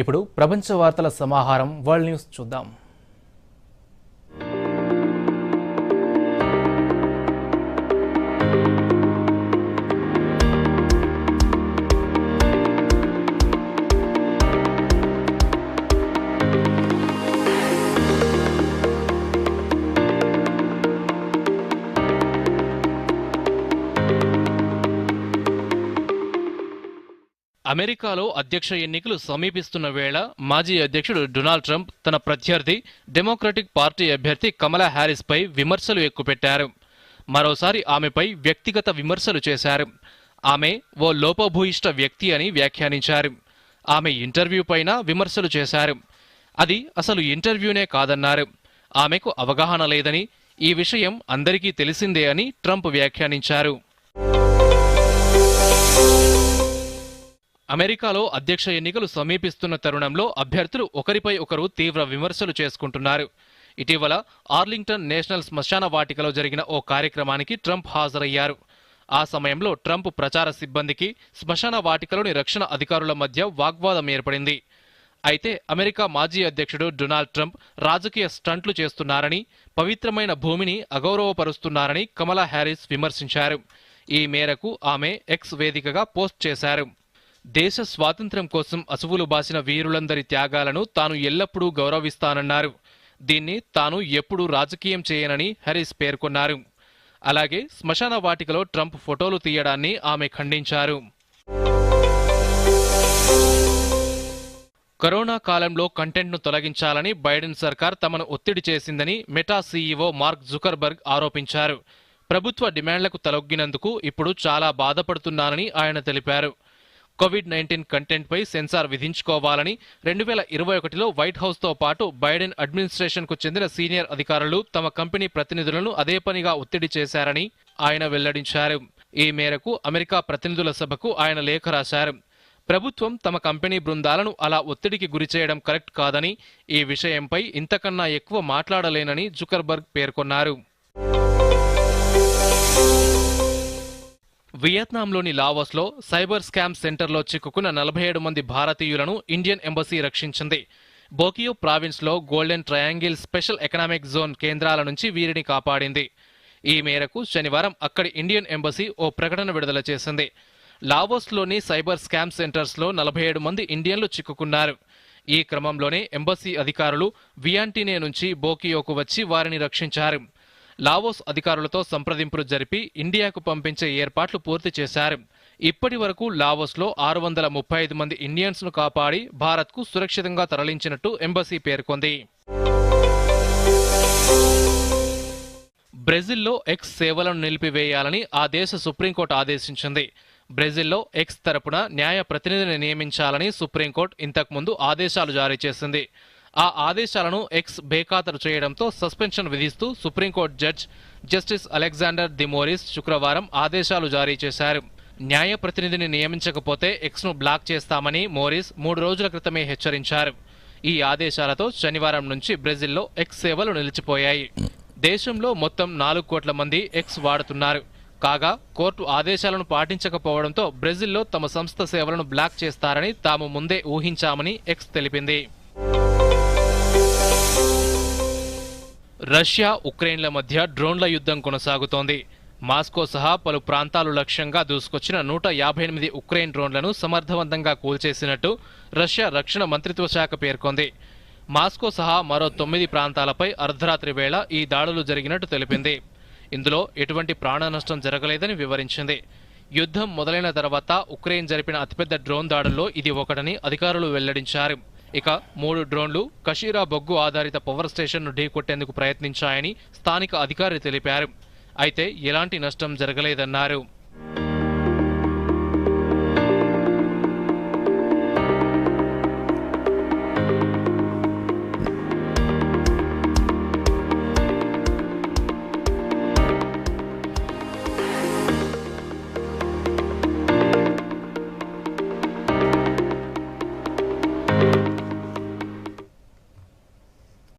ఇప్పుడు ప్రపంచ వార్తల సమాహారం వరల్డ్ న్యూస్ చూద్దాం. అమెరికాలో అధ్యక్ష ఎన్నికలు సమీపిస్తున్న వేళ మాజీ అధ్యక్షుడు డొనాల్డ్ ట్రంప్ తన ప్రత్యర్థి డెమోక్రటిక్ పార్టీ అభ్యర్థి కమలా హ్యారిస్పై విమర్శలు ఎక్కుపెట్టారు. మరోసారి ఆమెపై వ్యక్తిగత విమర్శలు చేశారు. ఆమె ఓ లోపభూయిష్ట వ్యక్తి అని వ్యాఖ్యానించారు. ఆమె ఇంటర్వ్యూ పైన విమర్శలు చేశారు. అది అసలు ఇంటర్వ్యూనే కాదన్నారు. ఆమెకు అవగాహన లేదని ఈ విషయం అందరికీ తెలిసిందే అని ట్రంప్ వ్యాఖ్యానించారు. అమెరికాలో అధ్యక్ష ఎన్నికలు సమీపిస్తున్న తరుణంలో అభ్యర్థులు ఒకరిపై ఒకరు తీవ్ర విమర్శలు చేసుకుంటున్నారు. ఇటీవల ఆర్లింగ్టన్ నేషనల్ శ్మశాన వాటికలో జరిగిన ఓ కార్యక్రమానికి ట్రంప్ హాజరయ్యారు. ఆ సమయంలో ట్రంప్ ప్రచార సిబ్బందికి శ్మశాన వాటికలోని రక్షణ అధికారుల మధ్య వాగ్వాదం ఏర్పడింది. అయితే అమెరికా మాజీ అధ్యక్షుడు డొనాల్డ్ ట్రంప్ రాజకీయ స్టంట్లు చేస్తున్నారని పవిత్రమైన భూమిని అగౌరవపరుస్తున్నారని కమలా హ్యారిస్ విమర్శించారు. ఈ మేరకు ఆమె ఎక్స్ వేదికగా పోస్ట్ చేశారు. దేశ స్వాతంత్ర్యం కోసం అసువులు బాసిన వీరులందరి త్యాగాలను తాను ఎల్లప్పుడూ గౌరవిస్తానన్నారు. దీన్ని తాను ఎప్పుడూ రాజకీయం చేయనని హరీస్ పేర్కొన్నారు. అలాగే శ్మశాన వాటికలో ట్రంప్ ఫోటోలు తీయడాన్ని ఆమె ఖండించారు. కరోనా కాలంలో కంటెంట్ను తొలగించాలని బైడెన్ సర్కార్ తమను ఒత్తిడి చేసిందని మెటా సీఈఓ మార్క్ జుకర్బర్గ్ ఆరోపించారు. ప్రభుత్వ డిమాండ్లకు తలొగ్గినందుకు ఇప్పుడు చాలా బాధపడుతున్నానని ఆయన తెలిపారు. కోవిడ్ నైన్టీన్ కంటెంట్పై సెన్సార్ విధించుకోవాలని రెండు వేల ఇరవై ఒకటిలో వైట్ హౌస్తో పాటు బైడెన్ అడ్మినిస్ట్రేషన్కు చెందిన సీనియర్ అధికారులు తమ కంపెనీ ప్రతినిధులను అదే పనిగా ఒత్తిడి చేశారని ఆయన వెల్లడించారు. ఈ మేరకు అమెరికా ప్రతినిధుల సభకు ఆయన లేఖ రాశారు. ప్రభుత్వం తమ కంపెనీ బృందాలను అలా ఒత్తిడికి గురిచేయడం కరెక్ట్ కాదని ఈ విషయంపై ఇంతకన్నా ఎక్కువ మాట్లాడలేనని జుకర్బర్గ్ పేర్కొన్నారు. వియత్నాంలోని లావోస్లో సైబర్ స్కామ్ సెంటర్లో చిక్కుకున్న నలభై ఏడు మంది భారతీయులను ఇండియన్ ఎంబసీ రక్షించింది. బోకియో ప్రావిన్స్లో golden triangle special economic zone కేంద్రాల నుంచి వీరిని కాపాడింది. ఈ మేరకు శనివారం అక్కడి ఇండియన్ ఎంబసీ ఓ ప్రకటన విడుదల చేసింది. లావోస్లోని సైబర్ స్కామ్ సెంటర్స్లో నలభై ఏడు మంది ఇండియన్లు చిక్కుకున్నారు. ఈ క్రమంలోనే ఎంబసీ అధికారులు వియాంటినే నుంచి బోకియోకు వచ్చి వారిని రక్షించారు. లావోస్ అధికారులతో సంప్రదింపులు జరిపి ఇండియాకు పంపించే ఏర్పాట్లు పూర్తి చేశారు. ఇప్పటి వరకు లావోస్లో ఆరు వందల ముప్పై ఐదు మంది ఇండియన్స్ను కాపాడి భారత్కు సురక్షితంగా తరలించినట్టు ఎంబసీ పేర్కొంది. బ్రెజిల్లో ఎక్స్ సేవలను నిలిపివేయాలని ఆ దేశ సుప్రీంకోర్టు ఆదేశించింది. బ్రెజిల్లో ఎక్స్ తరపున న్యాయ ప్రతినిధిని నియమించాలని సుప్రీంకోర్టు ఇంతకుముందు ఆదేశాలు జారీ చేసింది. ఆ ఆదేశాలను ఎక్స్ బేఖాతరు చేయడంతో సస్పెన్షన్ విధిస్తూ supreme court judge justice Alexander de Moraes శుక్రవారం ఆదేశాలు జారీ చేశారు. న్యాయ ప్రతినిధిని నియమించకపోతే ఎక్స్ను బ్లాక్ చేస్తామని మోరిస్ మూడు రోజుల క్రితమే హెచ్చరించారు. ఈ ఆదేశాలతో శనివారం నుంచి బ్రెజిల్లో ఎక్స్ సేవలు నిలిచిపోయాయి. దేశంలో మొత్తం నాలుగు కోట్ల మంది ఎక్స్ వాడుతున్నారు. కాగా కోర్టు ఆదేశాలను పాటించకపోవడంతో బ్రెజిల్లో తమ సంస్థ సేవలను బ్లాక్ చేస్తారని తాము ముందే ఊహించామని ఎక్స్ తెలిపింది. రష్యా ఉక్రెయిన్ల మధ్య డ్రోన్ల యుద్ధం కొనసాగుతోంది. మాస్కో సహా పలు ప్రాంతాలు లక్ష్యంగా దూసుకొచ్చిన నూట యాభై ఎనిమిది ఉక్రెయిన్ డ్రోన్లను సమర్థవంతంగా కూల్చేసినట్టు రష్యా రక్షణ మంత్రిత్వ శాఖ పేర్కొంది. మాస్కో సహా మరో తొమ్మిది ప్రాంతాలపై అర్ధరాత్రి వేళ ఈ దాడులు జరిగినట్టు తెలిపింది. ఇందులో ఎటువంటి ప్రాణ నష్టం జరగలేదని వివరించింది. యుద్ధం మొదలైన తర్వాత ఉక్రెయిన్ జరిపిన అతిపెద్ద డ్రోన్ దాడుల్లో ఇది ఒకటని అధికారులు వెల్లడించారు. ఇక మూడు డ్రోన్లు కషీరా బొగ్గు ఆధారిత పవర్ స్టేషన్ను ఢీకొట్టేందుకు ప్రయత్నించాయని స్థానిక అధికారి తెలిపారు. అయితే ఎలాంటి నష్టం జరగలేదన్నారు.